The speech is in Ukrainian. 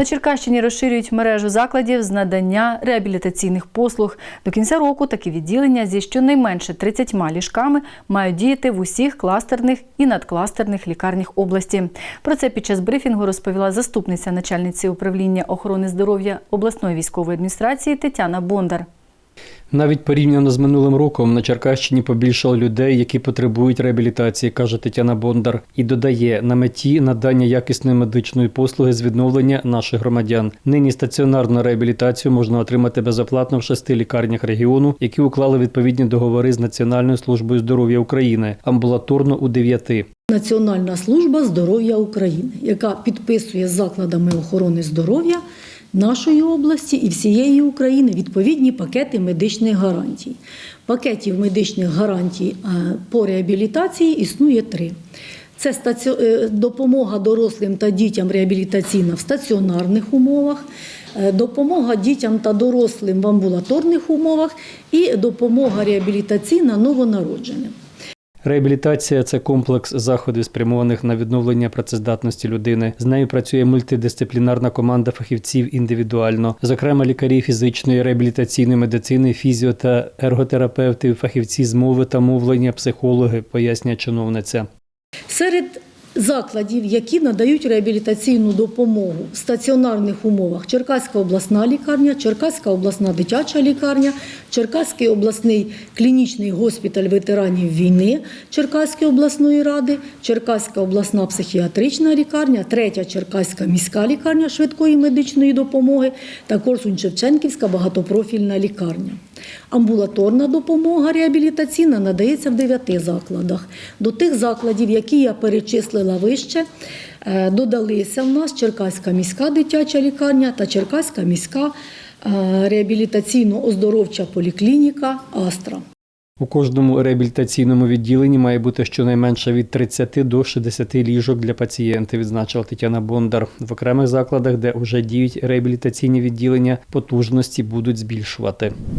На Черкащині розширюють мережу закладів з надання реабілітаційних послуг. До кінця року такі відділення зі щонайменше 30 ліжками мають діяти в усіх кластерних і надкластерних лікарнях області. Про це під час брифінгу розповіла заступниця начальниці управління охорони здоров'я обласної військової адміністрації Тетяна Бондар. Навіть порівняно з минулим роком на Черкащині побільшало людей, які потребують реабілітації, каже Тетяна Бондар, і додає на меті надання якісної медичної послуги з відновлення наших громадян. Нині стаціонарну реабілітацію можна отримати безоплатно в шести лікарнях регіону, які уклали відповідні договори з Національною службою здоров'я України, амбулаторно у дев'яти. Національна служба здоров'я України, яка підписує з закладами охорони здоров'я нашої області і всієї України відповідні пакети медичних гарантій. Пакетів медичних гарантій е, по реабілітації існує три. Це е, допомога дорослим та дітям реабілітаційна в стаціонарних умовах, е, допомога дітям та дорослим в амбулаторних умовах і допомога реабілітаційна новонародженим. Реабілітація це комплекс заходів, спрямованих на відновлення працездатності людини. З нею працює мультидисциплінарна команда фахівців індивідуально, зокрема лікарі фізичної реабілітаційної медицини, фізіо та ерготерапевти, фахівці з мови та мовлення, психологи, пояснює чиновниця. Серед закладів, які надають реабілітаційну допомогу в стаціонарних умовах Черкаська обласна лікарня, Черкаська обласна дитяча лікарня, Черкаський обласний клінічний госпіталь ветеранів війни Черкаської обласної ради, Черкаська обласна психіатрична лікарня, третя Черкаська міська лікарня швидкої медичної допомоги та Корсунь-Шевченківська багатопрофільна лікарня. Амбулаторна допомога реабілітаційна надається в дев'яти закладах. До тих закладів, які я перечислила вище, е, додалися в нас Черкаська міська дитяча лікарня та Черкаська міська е, реабілітаційно-оздоровча поліклініка Астра. У кожному реабілітаційному відділенні має бути щонайменше від 30 до 60 ліжок для пацієнтів, відзначила Тетяна Бондар. В окремих закладах, де вже діють реабілітаційні відділення, потужності будуть збільшувати.